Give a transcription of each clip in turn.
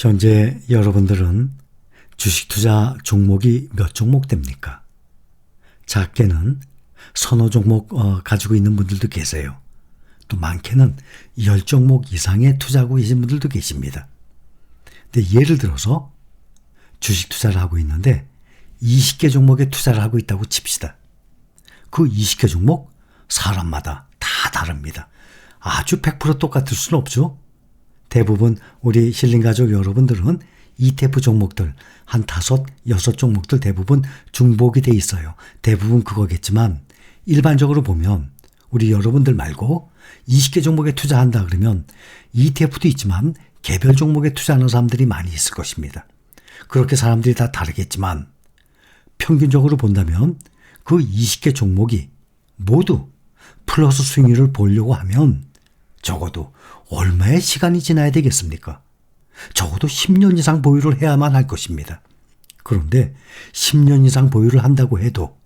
현재 여러분들은 주식 투자 종목이 몇 종목 됩니까? 작게는 서너 종목 어, 가지고 있는 분들도 계세요. 또 많게는 10종목 이상의 투자하고 계신 분들도 계십니다. 근데 예를 들어서 주식 투자를 하고 있는데 20개 종목에 투자를 하고 있다고 칩시다. 그 20개 종목 사람마다 다 다릅니다. 아주 100% 똑같을 수는 없죠. 대부분 우리 힐링 가족 여러분들은 ETF 종목들 한 다섯, 여섯 종목들 대부분 중복이 돼 있어요. 대부분 그거겠지만 일반적으로 보면 우리 여러분들 말고 20개 종목에 투자한다 그러면 ETF도 있지만 개별 종목에 투자하는 사람들이 많이 있을 것입니다. 그렇게 사람들이 다 다르겠지만 평균적으로 본다면 그 20개 종목이 모두 플러스 수익률을 보려고 하면 적어도 얼마의 시간이 지나야 되겠습니까? 적어도 10년 이상 보유를 해야만 할 것입니다. 그런데 10년 이상 보유를 한다고 해도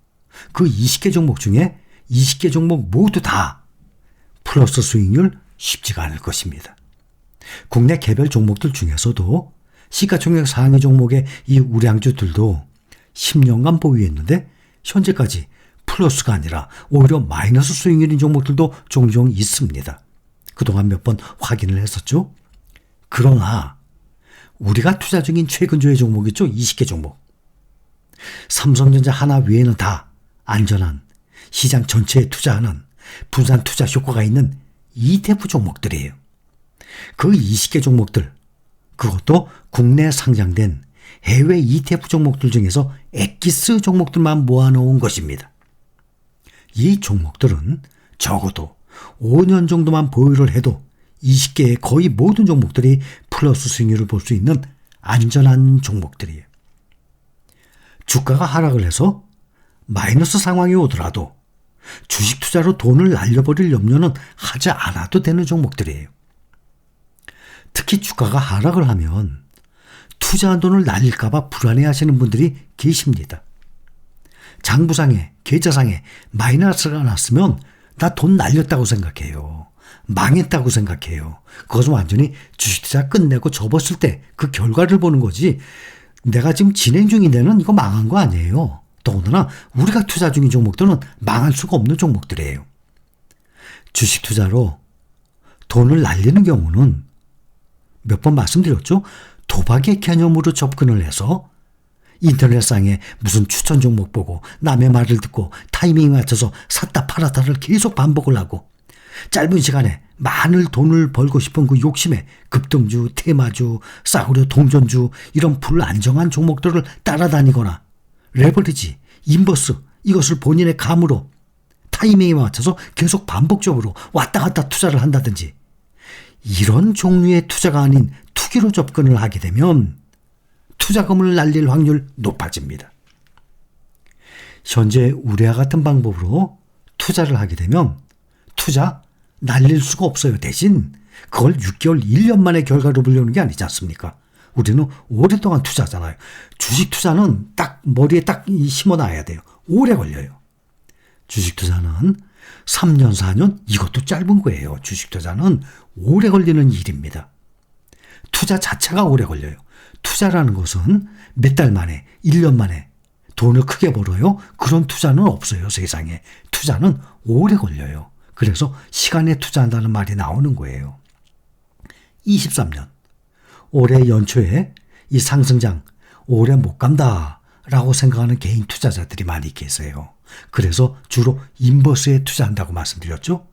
그 20개 종목 중에 20개 종목 모두 다 플러스 수익률 쉽지가 않을 것입니다. 국내 개별 종목들 중에서도 시가총액 상위 종목의 이 우량주들도 10년간 보유했는데 현재까지 플러스가 아니라 오히려 마이너스 수익률인 종목들도 종종 있습니다. 그동안 몇 번 확인을 했었죠. 그러나 우리가 투자 중인 최근조의 종목 있죠? 20개 종목. 삼성전자 하나 외에는 다 안전한 시장 전체에 투자하는 분산 투자 효과가 있는 ETF 종목들이에요. 그 20개 종목들, 그것도 국내 상장된 해외 ETF 종목들 중에서 엑기스 종목들만 모아놓은 것입니다. 이 종목들은 적어도 5년 정도만 보유를 해도 20개의 거의 모든 종목들이 플러스 수익률을 볼 수 있는 안전한 종목들이에요. 주가가 하락을 해서 마이너스 상황이 오더라도 주식 투자로 돈을 날려버릴 염려는 하지 않아도 되는 종목들이에요. 특히 주가가 하락을 하면 투자한 돈을 날릴까봐 불안해 하시는 분들이 계십니다. 장부상에, 계좌상에 마이너스가 났으면 나 돈 날렸다고 생각해요. 망했다고 생각해요. 그것은 완전히 주식투자 끝내고 접었을 때 그 결과를 보는 거지. 내가 지금 진행 중인 데는 이거 망한 거 아니에요. 더군다나 우리가 투자 중인 종목들은 망할 수가 없는 종목들이에요. 주식 투자로 돈을 날리는 경우는 몇 번 말씀드렸죠? 도박의 개념으로 접근을 해서 인터넷상에 무슨 추천 종목 보고 남의 말을 듣고 타이밍 맞춰서 샀다 팔았다를 계속 반복을 하고 짧은 시간에 많은 돈을 벌고 싶은 그 욕심에 급등주, 테마주, 싸구려 동전주 이런 불안정한 종목들을 따라다니거나 레버리지, 인버스 이것을 본인의 감으로 타이밍에 맞춰서 계속 반복적으로 왔다 갔다 투자를 한다든지 이런 종류의 투자가 아닌 투기로 접근을 하게 되면 투자금을 날릴 확률 높아집니다. 현재 우리와 같은 방법으로 투자를 하게 되면 투자 날릴 수가 없어요. 대신 그걸 6개월, 1년 만에 결과를 보려는 게 아니지 않습니까? 우리는 오랫동안 투자잖아요. 주식 투자는 딱 머리에 딱 심어 놔야 돼요. 오래 걸려요. 주식 투자는 3년, 4년 이것도 짧은 거예요. 주식 투자는 오래 걸리는 일입니다. 투자 자체가 오래 걸려요. 투자라는 것은 몇 달 만에, 1년 만에 돈을 크게 벌어요. 그런 투자는 없어요. 세상에. 투자는 오래 걸려요. 그래서 시간에 투자한다는 말이 나오는 거예요. 23년. 올해 연초에 이 상승장 오래 못 간다 라고 생각하는 개인 투자자들이 많이 계세요. 그래서 주로 인버스에 투자한다고 말씀드렸죠.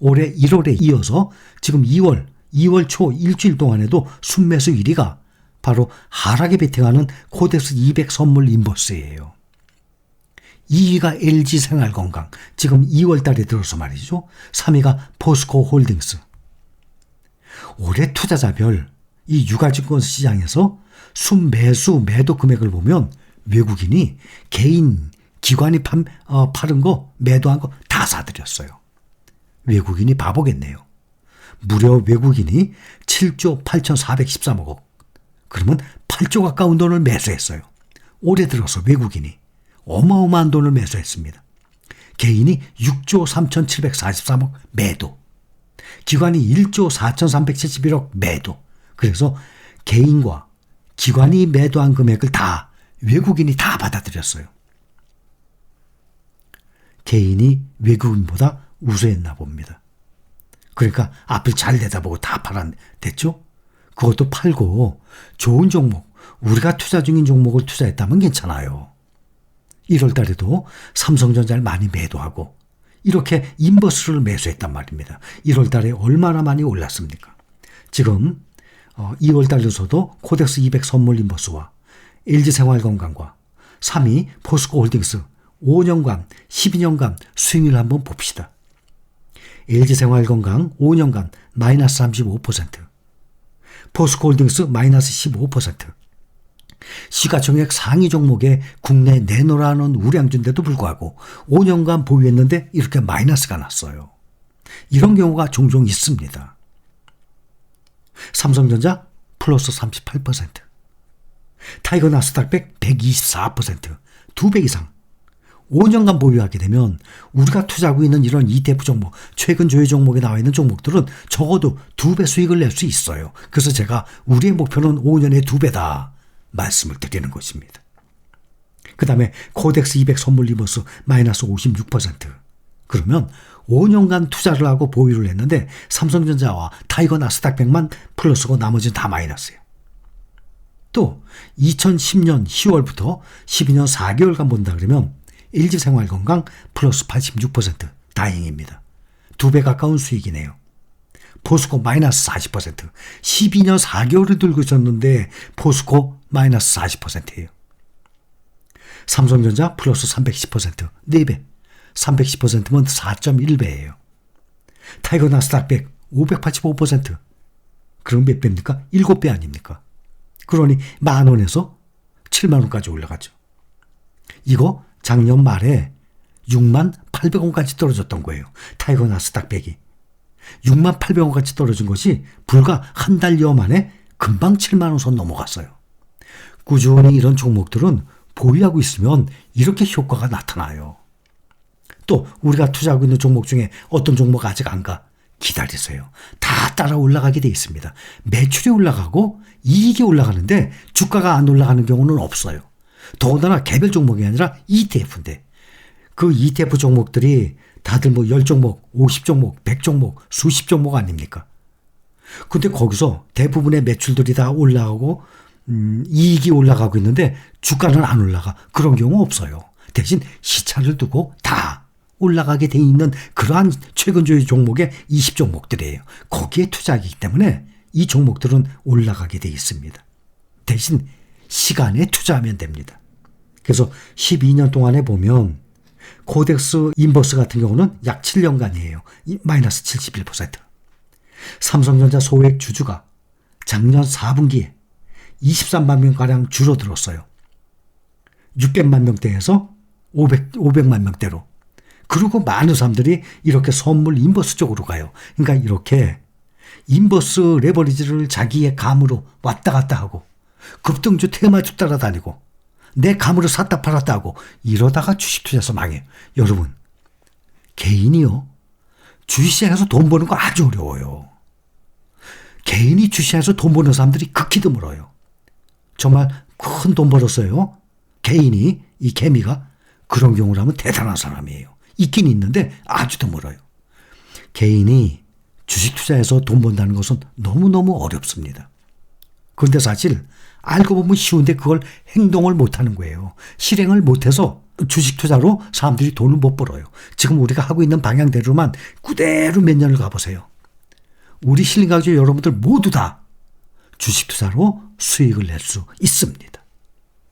올해 1월에 이어서 지금 2월, 2월 초 일주일 동안에도 순매수 1위가 바로 하락에 베팅하는 코덱스 200 선물 인버스예요. 2위가 LG생활건강, 지금 2월 달에 들어서 말이죠. 3위가 포스코 홀딩스. 올해 투자자별 이 유가증권 시장에서 순매수 매도 금액을 보면 외국인이 개인 기관이 판, 어, 팔은 거 매도한 거 다 사들였어요. 외국인이 바보겠네요. 무려 외국인이 7조 8,413억 원. 그러면 8조 가까운 돈을 매수했어요. 올해 들어서 외국인이 어마어마한 돈을 매수했습니다. 개인이 6조 3,743억 매도. 기관이 1조 4,371억 매도. 그래서 개인과 기관이 매도한 금액을 다 외국인이 다 받아들였어요. 개인이 외국인보다 우수했나 봅니다. 그러니까 앞을 잘 내다보고 다 팔아냈죠? 그것도 팔고 좋은 종목, 우리가 투자 중인 종목을 투자했다면 괜찮아요. 1월 달에도 삼성전자를 많이 매도하고 이렇게 인버스를 매수했단 말입니다. 1월 달에 얼마나 많이 올랐습니까? 지금 2월 달에서도 코덱스 200 선물 인버스와 LG생활건강과 3위 포스코 홀딩스 5년간, 12년간 수익률 한번 봅시다. LG생활건강 5년간 마이너스 35%, 포스코홀딩스 마이너스 15%, 시가총액 상위 종목에 국내 내놓으라는 우량주인데도 불구하고 5년간 보유했는데 이렇게 마이너스가 났어요. 이런 경우가 종종 있습니다. 삼성전자 플러스 38%, 타이거 나스닥백 124%, 두배 이상. 5년간 보유하게 되면 우리가 투자하고 있는 이런 ETF 종목, 최근 조회 종목에 나와 있는 종목들은 적어도 두 배 수익을 낼 수 있어요. 그래서 제가 우리의 목표는 5년에 두 배다 말씀을 드리는 것입니다. 그 다음에 코덱스 200 선물 리버스 마이너스 56%. 그러면 5년간 투자를 하고 보유를 했는데 삼성전자와 타이거 나스닥 100만 플러스고 나머지는 다 마이너스예요. 또 2010년 10월부터 12년 4개월간 본다 그러면 LG생활건강 플러스 86% 다행입니다. 두 배 가까운 수익이네요. 포스코 마이너스 40%. 12년 4개월을 들고 있었는데 포스코 마이너스 40%예요. 삼성전자 플러스 310%. 4배. 310%면 4.1배예요. 타이거 나스닥 100 585%. 그럼 몇 배입니까? 7배 아닙니까? 그러니 만 원에서 7만 원까지 올라갔죠. 이거 작년 말에 6만 800원까지 떨어졌던 거예요. 타이거 나스닥 100이. 6만 800원까지 떨어진 것이 불과 한 달여 만에 금방 7만 원 선 넘어갔어요. 꾸준히 이런 종목들은 보유하고 있으면 이렇게 효과가 나타나요. 또 우리가 투자하고 있는 종목 중에 어떤 종목 아직 안 가? 기다리세요. 다 따라 올라가게 돼 있습니다. 매출이 올라가고 이익이 올라가는데 주가가 안 올라가는 경우는 없어요. 더군다나 개별 종목이 아니라 ETF인데 그 ETF 종목들이 다들 뭐 10종목, 50종목, 100종목, 수십 종목 아닙니까? 근데 거기서 대부분의 매출들이 다 올라가고 음, 이익이 올라가고 있는데 주가는 안 올라가. 그런 경우 없어요. 대신 시차를 두고 다 올라가게 돼 있는 그러한 최근 주의 종목의 20종목들이에요. 거기에 투자하기 때문에 이 종목들은 올라가게 돼 있습니다. 대신 시간에 투자하면 됩니다. 그래서 12년 동안에 보면 코덱스 인버스 같은 경우는 약 7년간이에요. 마이너스 71%. 삼성전자 소액 주주가 작년 4분기에 23만 명가량 줄어들었어요. 600만 명대에서 500, 500만 명대로. 그리고 많은 사람들이 이렇게 선물 인버스 쪽으로 가요. 그러니까 이렇게 인버스 레버리지를 자기의 감으로 왔다 갔다 하고 급등주 테마주 따라다니고 내 감으로 샀다 팔았다 하고 이러다가 주식 투자에서 망해요. 여러분 개인이요. 주식시장에서 돈 버는 거 아주 어려워요. 개인이 주식시장에서 돈 버는 사람들이 극히 드물어요. 정말 큰 돈 벌었어요. 개인이 이 개미가 그런 경우라면 대단한 사람이에요. 있긴 있는데 아주 드물어요. 개인이 주식 투자에서 돈 번다는 것은 너무너무 어렵습니다. 그런데 사실 알고 보면 쉬운데 그걸 행동을 못하는 거예요. 실행을 못해서 주식 투자로 사람들이 돈을 못 벌어요. 지금 우리가 하고 있는 방향대로만 그대로 몇 년을 가보세요. 우리 실링가족 여러분들 모두 다 주식 투자로 수익을 낼 수 있습니다.